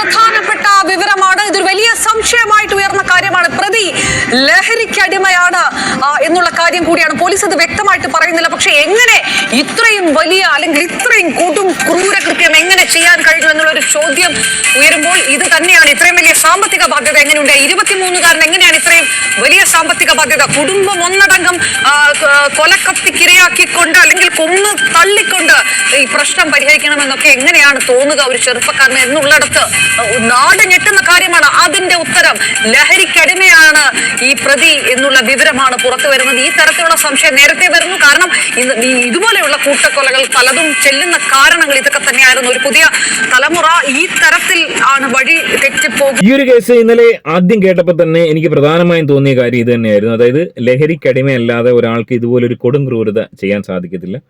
പ്രധാനപ്പെട്ട വിവരമാണ്. ഇതൊരു വലിയ സംശയമായിട്ട് ഉയർന്ന കാര്യമാണ്. പ്രതി ലഹരിക്കടിമയാണ് എന്നുള്ള കാര്യം കൂടിയാണ് പോലീസ് അത് വ്യക്തമായിട്ട് പറയുന്നില്ല. പക്ഷെ എങ്ങനെ ഇത്രയും വലിയ അല്ലെങ്കിൽ ഇത്രയും കൊടും ക്രൂരകൃത്യം എങ്ങനെ ചെയ്യാൻ കഴിഞ്ഞു എന്നുള്ള ഒരു ചോദ്യം ഉയരുമ്പോൾ ഇത് തന്നെയാണ് ഇത്രയും വലിയ സാമ്പത്തിക ബാധ്യത എങ്ങനെയുണ്ട്? ഇരുപത്തിമൂന്നുകാരൻ എങ്ങനെയാണ് ഇത്രയും വലിയ സാമ്പത്തിക ബാധ്യത. കുടുംബം ഒന്നടങ്കം കൊലക്കത്തിക്കിരയാക്കിക്കൊണ്ട് അല്ലെങ്കിൽ കൊന്ന് തള്ളിക്കൊണ്ട് ഈ പ്രശ്നം പരിഹരിക്കണമെന്നൊക്കെ എങ്ങനെയാണ് തോന്നുക ഒരു ചെറുപ്പക്കാരന് എന്നുള്ളിടത്ത്? നാട് ഞെട്ടുന്ന കാര്യമാണ്. അതിന്റെ ഉത്തരം ലഹരിക്കടിമയാണ് ഈ പ്രതി എന്നുള്ള വിവരമാണ് പുറത്തു വരുന്നത്. ഈ തരത്തിലുള്ള സംശയം നേരത്തെ വരുന്നു. കാരണം ഇതുപോലെയുള്ള കൂട്ടക്കൊലകൾ പലതും ചെല്ലുന്ന കാരണങ്ങൾ ഇതൊക്കെ തന്നെയായിരുന്നു. ഒരു പുതിയ തലമുറ ഈ തരത്തിൽ ആണ് വഴി തെറ്റിപ്പോ ഈ ഒരു കേസ് ഇന്നലെ ആദ്യം കേട്ടപ്പോൾ തന്നെ എനിക്ക് പ്രധാനമായും തോന്നിയ കാര്യം ഇത് തന്നെയായിരുന്നു. അതായത് ലഹരിക്കടിമയല്ലാതെ ഒരാൾക്ക് ഇതുപോലൊരു കൊടും ക്രൂരത ചെയ്യാൻ സാധിക്കത്തില്ല.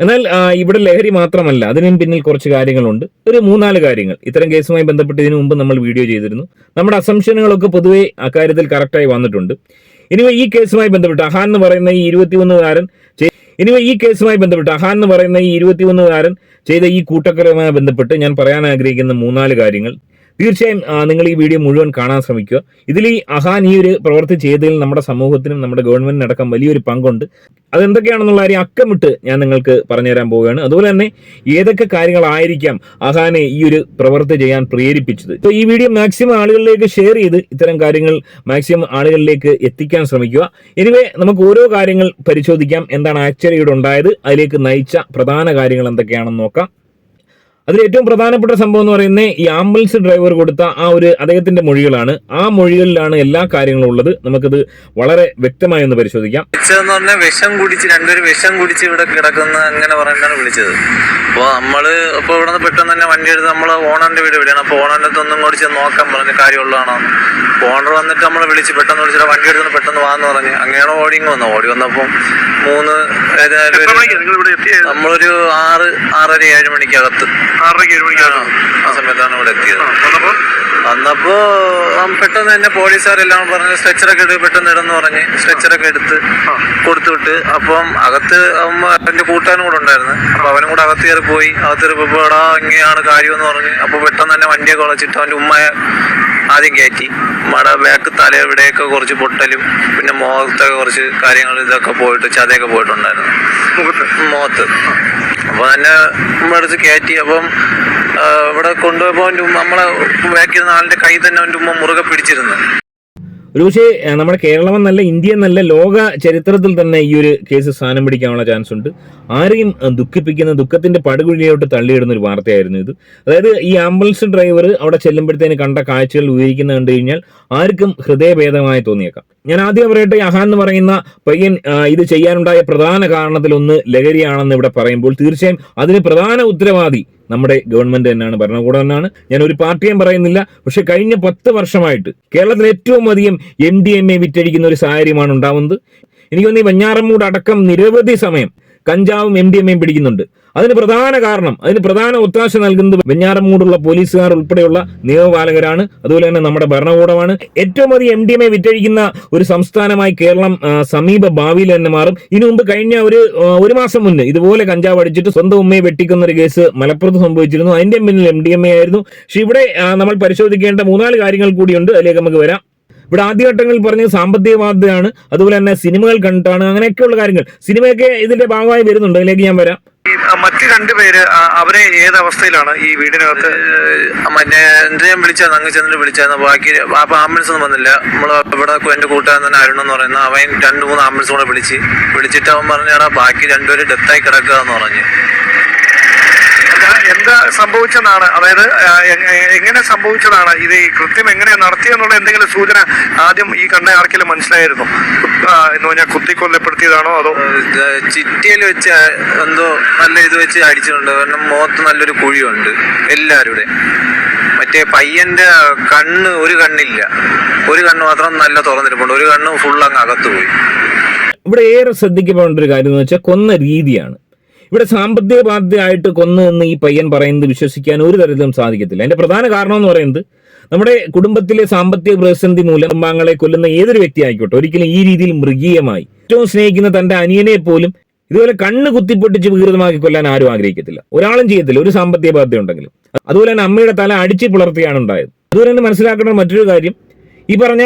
എന്നാൽ ഇവിടെ ലഹരി മാത്രമല്ല അതിനും പിന്നിൽ കുറച്ച് കാര്യങ്ങളുണ്ട്. ഒരു മൂന്നാൽ കാര്യങ്ങൾ. ഇത്തരം കേസുമായി ബന്ധപ്പെട്ട് ഇതിനു മുമ്പ് നമ്മൾ വീഡിയോ ചെയ്തിരുന്നു. നമ്മുടെ അസംഷനുകളൊക്കെ പൊതുവേ അക്കാര്യത്തിൽ കറക്റ്റായി വന്നിട്ടുണ്ട്. ഇനി ഈ കേസുമായി ബന്ധപ്പെട്ട് അഹാൻ എന്ന് പറയുന്ന ഈ ഇരുപത്തിയൊന്നുകാരൻ ഇനിവേ ഈ കേസുമായി ബന്ധപ്പെട്ട് അഹാൻ എന്ന് പറയുന്ന ഈ ഇരുപത്തിയൊന്നുകാരൻ ചെയ്ത ഈ കൂട്ടക്കരവുമായി ബന്ധപ്പെട്ട് ഞാൻ പറയാൻ ആഗ്രഹിക്കുന്ന മൂന്നാൽ കാര്യങ്ങൾ. തീർച്ചയായും നിങ്ങൾ ഈ വീഡിയോ മുഴുവൻ കാണാൻ ശ്രമിക്കുക. ഇതിൽ ഈ അഹാൻ ഈ ഒരു പ്രവൃത്തി ചെയ്തതിൽ നമ്മുടെ സമൂഹത്തിനും നമ്മുടെ ഗവൺമെന്റിനും അടക്കം വലിയൊരു പങ്കുണ്ട്. അതെന്തൊക്കെയാണെന്നുള്ള കാര്യം അക്കമിട്ട് ഞാൻ നിങ്ങൾക്ക് പറഞ്ഞുതരാൻ പോവുകയാണ്. അതുപോലെ തന്നെ ഏതൊക്കെ കാര്യങ്ങളായിരിക്കാം അഹാനെ ഈ ഒരു പ്രവൃത്തി ചെയ്യാൻ പ്രേരിപ്പിച്ചത്. ഇപ്പോൾ ഈ വീഡിയോ മാക്സിമം ആളുകളിലേക്ക് ഷെയർ ചെയ്ത് ഇത്തരം കാര്യങ്ങൾ മാക്സിമം ആളുകളിലേക്ക് എത്തിക്കാൻ ശ്രമിക്കുക. എനിവേ നമുക്ക് ഓരോ കാര്യങ്ങൾ പരിശോധിക്കാം. എന്താണ് ആക്ച്വലി ഇവിടെ ഉണ്ടായത്? അതിലേക്ക് നയിച്ച പ്രധാന കാര്യങ്ങൾ എന്തൊക്കെയാണെന്ന് നോക്കാം. അതിൽ ഏറ്റവും പ്രധാനപ്പെട്ട സംഭവം എന്ന് പറയുന്നത് ഈ ആംബുലൻസ് ഡ്രൈവർ കൊടുത്ത ആ ഒരു അദ്ദേഹത്തിന്റെ മൊഴികളാണ്. ആ മൊഴികളിലാണ് എല്ലാ കാര്യങ്ങളും ഉള്ളത്. നമുക്കത് വളരെ വ്യക്തമായി ഒന്ന് പരിശോധിക്കാം. വിളിച്ചതെന്ന് പറഞ്ഞാൽ വിഷം കുടിച്ച് രണ്ടുപേരും വിഷം കുടിച്ച് ഇവിടെ കിടക്കുന്ന അങ്ങനെ പറഞ്ഞാണ് വിളിച്ചത്. അപ്പോൾ നമ്മൾ അപ്പോൾ ഇവിടെ നിന്ന് പെട്ടെന്ന് തന്നെ വണ്ടി എടുത്ത് നമ്മൾ ഓണറിന്റെ വീട് വിളിയാണ് അപ്പോൾ ഓണറിന്റെ അടുത്ത് ഒന്നും കൂടി ചെന്ന് നോക്കാൻ പറഞ്ഞ കാര്യമുള്ളതാണോ? ഓണർ വന്നിട്ട് നമ്മൾ വിളിച്ച് പെട്ടെന്ന് വിളിച്ചിട്ട് വണ്ടി എടുത്ത് പെട്ടെന്ന് വാന്ന് പറഞ്ഞ് അങ്ങനെയാണ് ഓടി ഇങ്ങ് വന്നത്. ഓടി വന്നപ്പോൾ മൂന്ന് ഏതായാലും നമ്മളൊരു ആറ് ആറര ഏഴ് മണിക്കകത്ത്. ആറരയ്ക്ക് ഏഴ് മണിക്കാണ് ആ സമയത്താണ് ഇവിടെ എത്തിയത്. വന്നപ്പോ? വന്നപ്പോ ആ പെട്ടെന്ന് തന്നെ പോലീസുകാരെല്ലാം പറഞ്ഞ് സ്ട്രെച്ചറൊക്കെ എടുത്ത് പെട്ടെന്ന് ഇടന്ന് പറഞ്ഞ് സ്ട്രെച്ചറൊക്കെ എടുത്ത് കൊടുത്തു വിട്ട്. അപ്പം അകത്ത് എന്റെ കൂട്ടുകാരനും കൂടെ ഉണ്ടായിരുന്നു. അപ്പൊ അവനും കൂടെ അകത്ത് കയറി പോയി. അകത്ത് കയറിപ്പോ എടാ ഇങ്ങനെയാണ് കാര്യം എന്ന് പറഞ്ഞ്. അപ്പൊ പെട്ടെന്ന് തന്നെ വണ്ടിയൊക്കെ വളച്ചിട്ട് അവന്റെ ഉമ്മയെ ആദ്യം കയറ്റി. ഉമ്മയുടെ ബാക്ക് തല ഇവിടെയൊക്കെ കുറച്ച് പൊട്ടലും പിന്നെ മുഖത്തൊക്കെ കുറച്ച് കാര്യങ്ങൾ ഇതൊക്കെ പോയിട്ട് ചതയൊക്കെ പോയിട്ടുണ്ടായിരുന്നു. മുഖത്ത്? മുഖത്ത്. അപ്പൊ തന്നെ ഉമ്മടുത്ത് കയറ്റി അപ്പം ഇവിടെ കൊണ്ടുപോയപ്പോ അവന്റെ നമ്മളെ വേക്കിരുന്ന ആളിന്റെ കൈ തന്നെ അവന്റെ ഉമ്മ മുറുകെ പിടിച്ചിരുന്നു. ഒരുപക്ഷെ പക്ഷേ നമ്മുടെ കേരളം എന്നല്ല ഇന്ത്യ എന്നല്ല ലോക ചരിത്രത്തിൽ തന്നെ ഈ ഒരു കേസ് സ്ഥാനം പിടിക്കാനുള്ള ചാൻസ് ഉണ്ട്. ആരെയും ദുഃഖിപ്പിക്കുന്ന ദുഃഖത്തിന്റെ പടുകുഴിയോട്ട് തള്ളിയിടുന്ന ഒരു വാർത്തയായിരുന്നു ഇത്. അതായത് ഈ ആംബുലൻസ് ഡ്രൈവർ അവിടെ ചെല്ലുമ്പോഴത്തേന് കണ്ട കാഴ്ചകൾ വിവരിക്കുന്ന കണ്ടു കഴിഞ്ഞാൽ ആർക്കും ഹൃദയഭേദമായി തോന്നിയേക്കാം. ഞാൻ ആദ്യം പറയട്ടെ അഹാൻ എന്ന് പറയുന്ന പയ്യൻ ഇത് ചെയ്യാനുണ്ടായ പ്രധാന കാരണത്തിലൊന്ന് ലഹരിയാണെന്ന് ഇവിടെ പറയുമ്പോൾ തീർച്ചയായും അതിന് പ്രധാന ഉത്തരവാദി നമ്മുടെ ഗവൺമെന്റ് തന്നെയാണ് ഭരണകൂടം തന്നെയാണ്. ഞാൻ ഒരു പാർട്ടിയും പറയുന്നില്ല. പക്ഷെ കഴിഞ്ഞ പത്ത് വർഷമായിട്ട് കേരളത്തിൽ ഏറ്റവും അധികം എം ഡി എം എ വിറ്റഴിക്കുന്ന ഒരു സാഹചര്യമാണ് ഉണ്ടാവുന്നത്. എനിക്ക് തോന്നുന്നു ഈ വെഞ്ഞാറമ്മൂട് അടക്കം നിരവധി സമയം കഞ്ചാവും എം ഡി എം എയും പിടിക്കുന്നുണ്ട്. അതിന് പ്രധാന കാരണം അതിന് പ്രധാന ഒത്താശ നൽകുന്നത് വെഞ്ഞാറമൂടുള്ള പോലീസുകാർ ഉൾപ്പെടെയുള്ള നിയമപാലകരാണ്. അതുപോലെ തന്നെ നമ്മുടെ ഭരണകൂടമാണ്. ഏറ്റവും അധികം എം ഡി എം എ വിറ്റഴിക്കുന്ന ഒരു സംസ്ഥാനമായി കേരളം സമീപ ഭാവിയിൽ തന്നെ മാറും. ഇതിനു മുമ്പ് കഴിഞ്ഞ ഒരു ഒരു മാസം മുന്നേ ഇതുപോലെ കഞ്ചാവ് അടിച്ചിട്ട് സ്വന്തം ഉമ്മയെ വെട്ടിക്കുന്ന ഒരു കേസ് മലപ്പുറത്ത് സംഭവിച്ചിരുന്നു. അതിന്റെ പിന്നിൽ എം ഡി എം എ ആയിരുന്നു. പക്ഷെ ഇവിടെ നമ്മൾ പരിശോധിക്കേണ്ട മൂന്നാൽ കാര്യങ്ങൾ കൂടിയുണ്ട്. അതിലേക്ക് നമുക്ക് വരാം. ഇവിടെ ആദ്യഘട്ടങ്ങളിൽ പറഞ്ഞ സാമ്പത്തിക ബാധ്യതയാണ് അതുപോലെ തന്നെ സിനിമകൾ കണ്ടിട്ടാണ്. അങ്ങനെയൊക്കെയുള്ള കാര്യങ്ങൾ. സിനിമയൊക്കെ ഇതിന്റെ ഭാഗമായി വരുന്നുണ്ട്. അതിലേക്ക് ഞാൻ വരാം. മറ്റ് രണ്ടുപേര് അവരെ ഏത് അവസ്ഥയിലാണ് ഈ വീടിനകത്ത്? മറ്റേ ഞാൻ വിളിച്ചായിരുന്നു അങ്ങ് ചെന്നിട്ട് വിളിച്ചായിരുന്നു ബാക്കി അപ്പൊ ആംബുലൻസ് ഒന്നും വന്നില്ല. നമ്മൾ ഇവിടെ എന്റെ കൂട്ടുകാരൻ തന്നെ അരുൺ എന്ന് പറയുന്ന അവൻ രണ്ട് മൂന്ന് ആംബുലൻസ് കൂടെ വിളിച്ച് വിളിച്ചിട്ട് അവൻ പറഞ്ഞാടാ ബാക്കി രണ്ടുപേരും ഡെത്തായി കിടക്കുക എന്ന് പറഞ്ഞു. സംഭവിച്ചെന്നാണ്. അതായത് എങ്ങനെ സംഭവിച്ചതാണ്? ഇത് ഈ കൃത്യം എങ്ങനെ നടത്തി എന്നുള്ള എന്തെങ്കിലും സൂചന ആദ്യം ഈ കണ്ട ആർക്കെങ്കിലും മനസ്സിലായിരുന്നു? എന്ന് പറഞ്ഞാൽ കുത്തിക്കൊല്ലപ്പെടുത്തിയതാണോ അതോ? ചിറ്റിയിൽ വെച്ച് എന്തോ നല്ല ഇത് വെച്ച് അടിച്ചിട്ടുണ്ട്. കാരണം മുഖത്ത് നല്ലൊരു കുഴിയുണ്ട് എല്ലാവരുടെ. മറ്റേ പയ്യന്റെ കണ്ണ് ഒരു കണ്ണില്ല. ഒരു കണ്ണ് മാത്രം നല്ല തുറന്നിരിപ്പുണ്ട്. ഒരു കണ്ണ് ഫുൾ അങ്ങ് അകത്ത് പോയി ഇവിടെ ഏറെ ശ്രദ്ധിക്കപ്പെടേണ്ട ഒരു കാര്യം എന്ന് വെച്ചാൽ കൊന്ന രീതിയാണ്. ഇവിടെ സാമ്പത്തിക ബാധ്യതയായിട്ട് കൊന്നു എന്ന് ഈ പയ്യൻ പറയുന്നത് വിശ്വസിക്കാൻ ഒരു തരത്തിലും സാധിക്കത്തില്ല. അതിന്റെ പ്രധാന കാരണം എന്ന് പറയുന്നത് നമ്മുടെ കുടുംബത്തിലെ സാമ്പത്തിക പ്രതിസന്ധി മൂലം കുടുംബാംഗങ്ങളെ കൊല്ലുന്ന ഏതൊരു വ്യക്തി ആയിക്കോട്ടെ ഒരിക്കലും ഈ രീതിയിൽ മൃഗീയമായി. ഏറ്റവും സ്നേഹിക്കുന്ന തന്റെ അനിയനെ പോലും ഇതുപോലെ കണ്ണ് കുത്തിപ്പൊട്ടിച്ച് വികൃതമാക്കി കൊല്ലാൻ ആരും ആഗ്രഹിക്കത്തില്ല. ഒരാളും ചെയ്യത്തില്ല ഒരു സാമ്പത്തിക ബാധ്യത ഉണ്ടെങ്കിലും. അതുപോലെ തന്നെ അമ്മയുടെ തല അടിച്ച് പുലർത്തിയാണ് ഉണ്ടായത്. അതുപോലെ തന്നെ മനസ്സിലാക്കേണ്ട മറ്റൊരു കാര്യം ഈ പറഞ്ഞ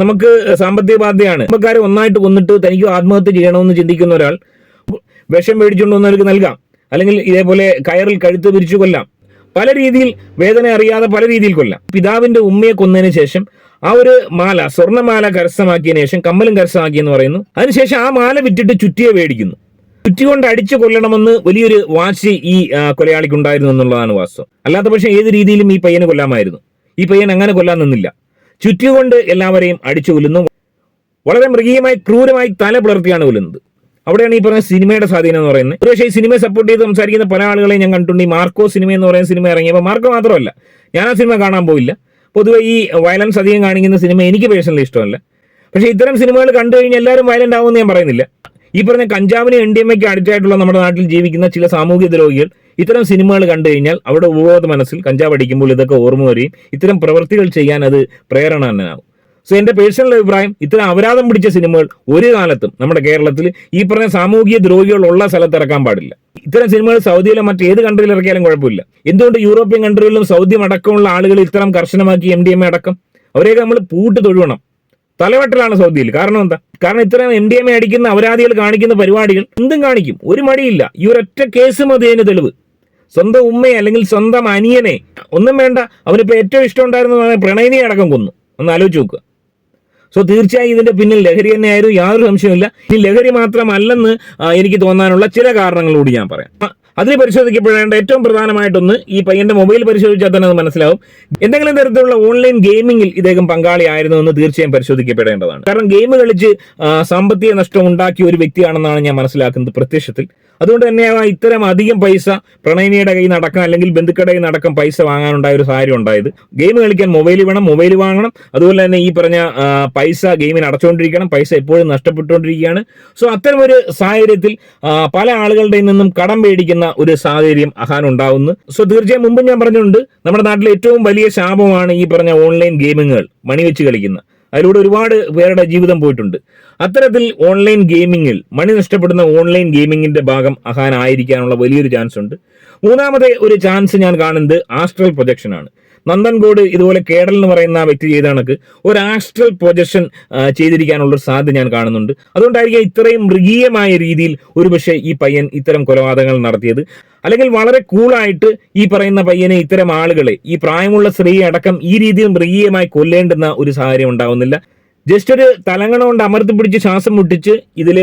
നമുക്ക് സാമ്പത്തിക ബാധ്യതയാണ് കുടുംബക്കാരെ ഒന്നായിട്ട് കൊന്നിട്ട് തനിക്ക് ആത്മഹത്യ ചെയ്യണമെന്ന് ചിന്തിക്കുന്ന ഒരാൾ വിഷം മേടിച്ചുകൊണ്ട് വന്നവർക്ക് നൽകാം. അല്ലെങ്കിൽ ഇതേപോലെ കയറിൽ കഴുത്ത് പിരിച്ചു കൊല്ലാം. പല രീതിയിൽ വേദന അറിയാതെ പല രീതിയിൽ കൊല്ലാം. പിതാവിന്റെ ഉമ്മയെ കൊന്നതിന് ശേഷം ആ ഒരു മാല സ്വർണമാല കരസ്ഥമാക്കിയതിനു ശേഷം കമ്മലും കരസ്ഥമാക്കിയെന്ന് പറയുന്നു. അതിനുശേഷം ആ മാല വിറ്റിട്ട് ചുറ്റിയെ മേടിക്കുന്നു. ചുറ്റി കൊണ്ട് അടിച്ചു കൊല്ലണമെന്ന് വലിയൊരു വാശി ഈ കൊലയാളിക്ക് ഉണ്ടായിരുന്നു എന്നുള്ളതാണ് വാസ്തവം. അല്ലാത്ത പക്ഷേ ഏത് രീതിയിലും ഈ പയ്യനെ കൊല്ലാമായിരുന്നു. ഈ പയ്യൻ അങ്ങനെ കൊല്ലാൻ നിന്നില്ല. ചുറ്റി കൊണ്ട് എല്ലാവരെയും അടിച്ചു കൊല്ലുന്നു. വളരെ മൃഗീയമായി ക്രൂരമായി തല പുലർത്തിയാണ് കൊല്ലുന്നത്. അവിടെയാണ് ഈ പറഞ്ഞ സിനിമയുടെ സ്വാധീനം എന്ന് പറയുന്നത്. ഒരുപക്ഷെ ഈ സിനിമയെ സപ്പോർട്ട് ചെയ്ത് സംസാരിക്കുന്ന പല ആളുകളെയും ഞാൻ കണ്ടിട്ടുണ്ട്. ഈ മാർക്കോ സിനിമ എന്ന് പറയുന്ന സിനിമ ഇറങ്ങി അപ്പോൾ മാർക്കോ മാത്രമല്ല ഞാൻ ആ സിനിമ കാണാൻ പോയില്ല. പൊതുവെ ഈ വയലൻസ് അധികം കാണിക്കുന്ന സിനിമ എനിക്ക് പേഴ്സണലി ഇഷ്ടമല്ല. പക്ഷേ ഇത്തരം സിനിമകൾ കണ്ടു കഴിഞ്ഞാൽ എല്ലാവരും വയലന്റ് ആവുമെന്ന് ഞാൻ പറയുന്നില്ല. ഈ പറഞ്ഞ കഞ്ചാവിനെ എൻ ഡി എം എക്ക് അടിച്ചായിട്ടുള്ള നമ്മുടെ നാട്ടിൽ ജീവിക്കുന്ന ചില സാമൂഹിക ദ്രോഹികൾ ഇത്തരം സിനിമകൾ കണ്ടു കഴിഞ്ഞാൽ അവിടെ ഉപബോധ മനസ്സിൽ കഞ്ചാവ് അടിക്കുമ്പോൾ ഇതൊക്കെ ഓർമ്മ വരികയും ഇത്തരം പ്രവൃത്തികൾ ചെയ്യാൻ അത് പ്രേരണ തന്നെ ആവും സോ എന്റെ പേഴ്സണൽ അഭിപ്രായം ഇത്തരം അപരാധം പിടിച്ച സിനിമകൾ ഒരു കാലത്തും നമ്മുടെ കേരളത്തിൽ ഈ പറഞ്ഞ സാമൂഹിക ദ്രോഹികൾ ഉള്ള സ്ഥലത്ത് ഇറക്കാൻ പാടില്ല. ഇത്തരം സിനിമകൾ സൗദിയിലെ മറ്റേത് കൺട്രിയിൽ ഇറക്കിയാലും കുഴപ്പമില്ല. എന്തുകൊണ്ട് യൂറോപ്യൻ കൺട്രികളിലും സൗദി അടക്കമുള്ള ആളുകൾ ഇത്തരം കർശനമാക്കി എം ഡി എം എ അടക്കം? അവരെയൊക്കെ നമ്മൾ പൂട്ട് തൊഴുവണം. തലവെട്ടലാണ് സൗദിയിൽ. കാരണം എന്താ? കാരണം ഇത്തരം എം ഡി എം എ അടിക്കുന്ന അപരാധികൾ കാണിക്കുന്ന പരിപാടികൾ എന്തും കാണിക്കും. ഒരു മടിയില്ല. ഈ ഒരൊറ്റ കേസ് മതി അതിന് തെളിവ്. സ്വന്തം ഉമ്മയെ അല്ലെങ്കിൽ സ്വന്തം അനിയനെ ഒന്നും വേണ്ട. അവനിപ്പോ ഏറ്റവും ഇഷ്ടം ഉണ്ടായിരുന്ന പ്രണയിനിയെ അടക്കം കൊന്നു. ഒന്ന് ആലോചിച്ച് നോക്കുക. സോ തീർച്ചയായും ഇതിന്റെ പിന്നിൽ ലഹരി തന്നെയായിരുന്നു. യാതൊരു സംശയമില്ല ഈ ലഹരി മാത്രമല്ലെന്ന് എനിക്ക് തോന്നാനുള്ള ചില കാരണങ്ങളോട് ഞാൻ പറയാം. അതിൽ പരിശോധിക്കപ്പെടേണ്ട ഏറ്റവും പ്രധാനമായിട്ടൊന്ന് ഈ പയ്യന്റെ മൊബൈൽ പരിശോധിച്ചാൽ തന്നെ അത് മനസ്സിലാവും. എന്തെങ്കിലും തരത്തിലുള്ള ഓൺലൈൻ ഗെയിമിംഗിൽ ഇദ്ദേഹം പങ്കാളിയായിരുന്നു എന്ന് തീർച്ചയായും പരിശോധിക്കപ്പെടേണ്ടതാണ്. കാരണം ഗെയിം കളിച്ച് സാമ്പത്തിക നഷ്ടം ഉണ്ടാക്കിയ ഒരു വ്യക്തിയാണെന്നാണ് ഞാൻ മനസ്സിലാക്കുന്നത് പ്രത്യക്ഷത്തിൽ. അതുകൊണ്ട് തന്നെയാവാം ഇത്തരം അധികം പൈസ പ്രണയിനിയുടെ കയ്യിൽ നടക്കാം അല്ലെങ്കിൽ ബന്ധുക്കളുടെ കയ്യിൽ നടക്കാൻ പൈസ വാങ്ങാനുണ്ടായ ഒരു സാഹചര്യം ഉണ്ടായത്. ഗെയിം കളിക്കാൻ മൊബൈൽ വേണം മൊബൈൽ വാങ്ങണം. അതുപോലെ തന്നെ ഈ പറഞ്ഞ പൈസ ഗെയിമിന് അടച്ചുകൊണ്ടിരിക്കണം പൈസ എപ്പോഴും നഷ്ടപ്പെട്ടുകൊണ്ടിരിക്കുകയാണ്. സോ അത്തരം ഒരു സാഹചര്യത്തിൽ പല ആളുകളുടെ നിന്നും കടം മേടിക്കുന്ന ഒരു സാഹചര്യം അഹാൻ ഉണ്ടാവുന്നു. സോ തീർച്ചയായും മുമ്പ് ഞാൻ പറഞ്ഞിട്ടുണ്ട് നമ്മുടെ നാട്ടിലെ ഏറ്റവും വലിയ ശാപമാണ് ഈ പറഞ്ഞ ഓൺലൈൻ ഗെയിമിങ്ങുകൾ മണി വെച്ച് കളിക്കുന്ന അതിലൂടെ ഒരുപാട് പേരുടെ ജീവിതം പോയിട്ടുണ്ട്. അത്തരത്തിൽ ഓൺലൈൻ ഗെയിമിങ്ങിൽ മണി നഷ്ടപ്പെടുന്ന ഓൺലൈൻ ഗെയിമിങ്ങിന്റെ ഭാഗം അഹാൻ ആയിരിക്കാനുള്ള വലിയൊരു ചാൻസ് ഉണ്ട്. മൂന്നാമത്തെ ഒരു ചാൻസ് ഞാൻ കാണുന്നത് ആസ്ട്രൽ പ്രൊജക്ഷൻ ആണ് നന്ദൻകോട് ഇതുപോലെ കേടൽ എന്ന് പറയുന്ന വ്യക്തി ചെയ്ത കണക്ക് ഒരു ആസ്ട്രൽ പ്രൊജക്ഷൻ ചെയ്തിരിക്കാനുള്ള സാധ്യത ഞാൻ കാണുന്നുണ്ട്. അതുകൊണ്ടായിരിക്കും ഇത്രയും മൃഗീയമായ രീതിയിൽ ഒരുപക്ഷെ ഈ പയ്യൻ ഇത്തരം കൊലപാതകങ്ങൾ നടത്തിയത്. അല്ലെങ്കിൽ വളരെ കൂളായിട്ട് ഈ പറയുന്ന പയ്യനെ ഇത്തരം ആളുകളെ ഈ പ്രായമുള്ള സ്ത്രീ അടക്കം ഈ രീതിയിൽ മൃഗീയമായി കൊല്ലേണ്ടുന്ന ഒരു സാഹചര്യം ഉണ്ടാവുന്നില്ല. ജസ്റ്റ് ഒരു തലങ്ങണ കൊണ്ട് അമർത്തി പിടിച്ച് ശ്വാസം മുട്ടിച്ച് ഇതിൽ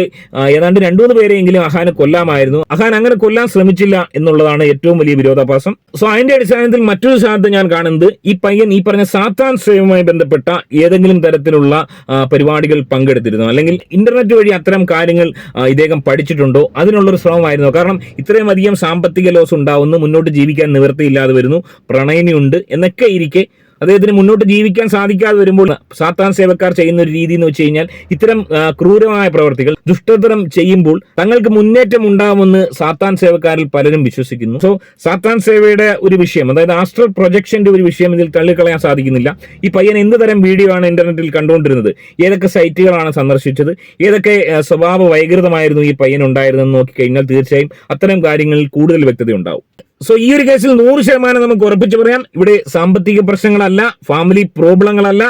ഏതാണ്ട് രണ്ടു മൂന്ന് പേരെയെങ്കിലും അഹാനെ കൊല്ലാമായിരുന്നു. അഹാൻ അങ്ങനെ കൊല്ലാൻ ശ്രമിച്ചില്ല എന്നുള്ളതാണ് ഏറ്റവും വലിയ വിരോധാഭാസം. സോ അതിന്റെ അടിസ്ഥാനത്തിൽ മറ്റൊരു സാധ്യത ഞാൻ കാണുന്നത് ഈ പയ്യൻ ഈ പറഞ്ഞ സാത്താൻ സേവയുമായി ബന്ധപ്പെട്ട ഏതെങ്കിലും തരത്തിലുള്ള പരിപാടികൾ പങ്കെടുത്തിരുന്നു. അല്ലെങ്കിൽ ഇന്റർനെറ്റ് വഴി അത്തരം കാര്യങ്ങൾ ഇദ്ദേഹം പഠിച്ചിട്ടുണ്ടോ? അതിനുള്ളൊരു ശ്രമമായിരുന്നു. കാരണം ഇത്രയും അധികം സാമ്പത്തിക ലോസ് ഉണ്ടാവുന്നു മുന്നോട്ട് ജീവിക്കാൻ നിവൃത്തിയില്ലാതെ വരുന്നു പ്രണയിനിയുണ്ട് എന്നൊക്കെ ഇരിക്കെ അദ്ദേഹത്തിന് മുന്നോട്ട് ജീവിക്കാൻ സാധിക്കാതെ വരുമ്പോൾ സാത്താൻ സേവക്കാർ ചെയ്യുന്ന ഒരു രീതി എന്ന് വെച്ച് കഴിഞ്ഞാൽ ഇത്തരം ക്രൂരമായ പ്രവർത്തികൾ ദുഷ്ടതരം ചെയ്യുമ്പോൾ തങ്ങൾക്ക് മുന്നേറ്റം ഉണ്ടാവുമെന്ന് സാത്താൻ സേവക്കാരിൽ പലരും വിശ്വസിക്കുന്നു. സോ സാത്താൻ സേവയുടെ ഒരു വിഷയം അതായത് ആസ്ട്രൽ പ്രൊജക്ഷന്റെ ഒരു വിഷയം ഇതിൽ തള്ളിക്കളയാൻ സാധിക്കുന്നില്ല. ഈ പയ്യൻ എന്ത് തരം വീഡിയോ ആണ് ഇന്റർനെറ്റിൽ കണ്ടുകൊണ്ടിരുന്നത്? ഏതൊക്കെ സൈറ്റുകളാണ് സന്ദർശിച്ചത്? ഏതൊക്കെ സ്വഭാവ വൈകൃതമായിരുന്നു ഈ പയ്യൻ ഉണ്ടായിരുന്നെന്ന് നോക്കിക്കഴിഞ്ഞാൽ തീർച്ചയായും അത്തരം കാര്യങ്ങളിൽ കൂടുതൽ വ്യക്തത ഉണ്ടാവും സോ ഈ ഒരു കേസിൽ നൂറ് ശതമാനം നമുക്ക് ഉറപ്പിച്ചു പറയാം. ഇവിടെ സാമ്പത്തിക പ്രശ്നങ്ങളല്ല ഫാമിലി പ്രോബ്ലങ്ങളല്ല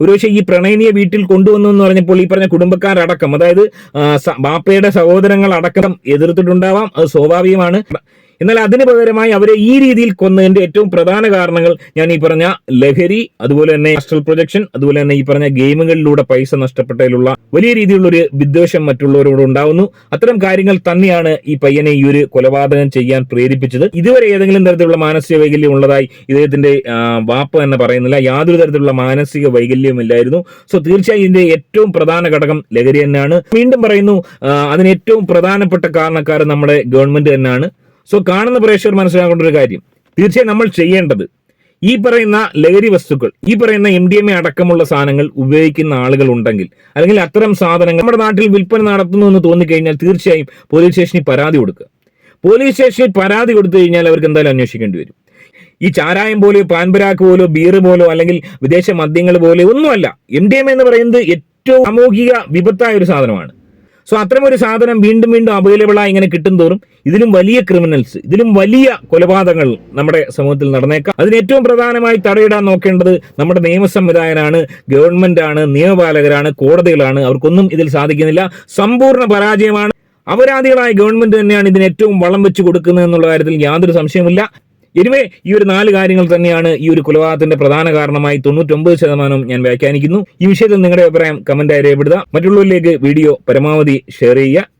ഒരുപക്ഷെ ഈ പ്രണയിനിയെ വീട്ടിൽ കൊണ്ടുവന്നു എന്ന് പറഞ്ഞപ്പോൾ ഈ പറഞ്ഞ കുടുംബക്കാരടക്കം അതായത് ബാപ്പയുടെ സഹോദരങ്ങൾ അടക്കം എതിർത്തിട്ടുണ്ടാവാം. അത് സ്വാഭാവികമാണ്. എന്നാൽ അതിന് പകരമായി അവരെ ഈ രീതിയിൽ കൊന്നതിന്റെ ഏറ്റവും പ്രധാന കാരണങ്ങൾ ഞാൻ ഈ പറഞ്ഞ ലഹരി അതുപോലെ തന്നെ ആസ്ട്രൽ പ്രൊജക്ഷൻ അതുപോലെ തന്നെ ഈ പറഞ്ഞ ഗെയിമുകളിലൂടെ പൈസ നഷ്ടപ്പെട്ടതിലുള്ള വലിയ രീതിയിലുള്ള ഒരു വിദ്വേഷം മറ്റുള്ളവരോട് ഉണ്ടാവുന്നു. അത്തരം കാര്യങ്ങൾ തന്നെയാണ് ഈ പയ്യനെ ഈ ഒരു കൊലപാതകം ചെയ്യാൻ പ്രേരിപ്പിച്ചത്. ഇതുവരെ ഏതെങ്കിലും തരത്തിലുള്ള മാനസിക വൈകല്യം ഉള്ളതായി ഇദ്ദേഹത്തിന്റെ വാപ്പ തന്നെ പറയുന്നില്ല. യാതൊരു തരത്തിലുള്ള മാനസിക വൈകല്യവും ഇല്ലായിരുന്നു. സോ തീർച്ചയായും ഇതിന്റെ ഏറ്റവും പ്രധാന ഘടകം ലഹരി തന്നെയാണ്. വീണ്ടും പറയുന്നു അതിന് ഏറ്റവും പ്രധാനപ്പെട്ട കാരണക്കാരൻ നമ്മുടെ ഗവൺമെന്റ് തന്നെയാണ്. സോ കാണുന്ന പ്രേക്ഷകർ മനസ്സിലാക്കേണ്ട ഒരു കാര്യം. തീർച്ചയായും നമ്മൾ ചെയ്യേണ്ടത് ഈ പറയുന്ന ലഹരി വസ്തുക്കൾ ഈ പറയുന്ന എം ഡി എം എ അടക്കമുള്ള സാധനങ്ങൾ ഉപയോഗിക്കുന്ന ആളുകൾ ഉണ്ടെങ്കിൽ അല്ലെങ്കിൽ അത്തരം സാധനങ്ങൾ നമ്മുടെ നാട്ടിൽ വിൽപ്പന നടത്തുന്നു എന്ന് തോന്നിക്കഴിഞ്ഞാൽ തീർച്ചയായും പോലീസ് സ്റ്റേഷനിൽ പരാതി കൊടുക്കുക. പോലീസ് സ്റ്റേഷനിൽ പരാതി കൊടുത്തു കഴിഞ്ഞാൽ അവർക്ക് എന്തായാലും അന്വേഷിക്കേണ്ടി വരും. ഈ ചാരായം പോലെയോ പാൻപരാക്ക് പോലോ ബീർ പോലോ അല്ലെങ്കിൽ വിദേശ മദ്യങ്ങൾ പോലെ ഒന്നുമല്ല. എം ഡി എം എന്ന് പറയുന്നത് ഏറ്റവും സാമൂഹിക വിപത്തായ ഒരു സാധനമാണ്. സോ അത്തരമൊരു സാധനം വീണ്ടും വീണ്ടും അവൈലബിളായി ഇങ്ങനെ കിട്ടും തോറും ഇതിലും വലിയ ക്രിമിനൽസ് ഇതിലും വലിയ കൊലപാതകങ്ങൾ നമ്മുടെ സമൂഹത്തിൽ നടന്നേക്കാം. അതിന് ഏറ്റവും പ്രധാനമായി തടയിടാൻ നോക്കേണ്ടത് നമ്മുടെ നിയമ സംവിധായകനാണ് ഗവൺമെന്റ് ആണ് നിയമപാലകരാണ് കോടതികളാണ്. അവർക്കൊന്നും ഇതിൽ സാധിക്കുന്നില്ല. സമ്പൂർണ പരാജയമാണ്. അപരാധികളായ ഗവൺമെന്റ് തന്നെയാണ് ഇതിന് ഏറ്റവും വളം വെച്ച് കൊടുക്കുന്നത് എന്നുള്ള കാര്യത്തിൽ യാതൊരു സംശയമില്ല എനിവേ ഈ ഒരു നാല് കാര്യങ്ങൾ തന്നെയാണ് ഈ ഒരു കൊലപാതകത്തിന്റെ പ്രധാന കാരണമായി തൊണ്ണൂറ്റൊമ്പത് ശതമാനം ഞാൻ വ്യാഖ്യാനിക്കുന്നു. ഈ വിഷയത്തിൽ നിങ്ങളുടെ അഭിപ്രായം കമന്റായി രേഖപ്പെടുത്തുക മറ്റുള്ളവരിലേക്ക് വീഡിയോ പരമാവധി ഷെയർ ചെയ്യുക.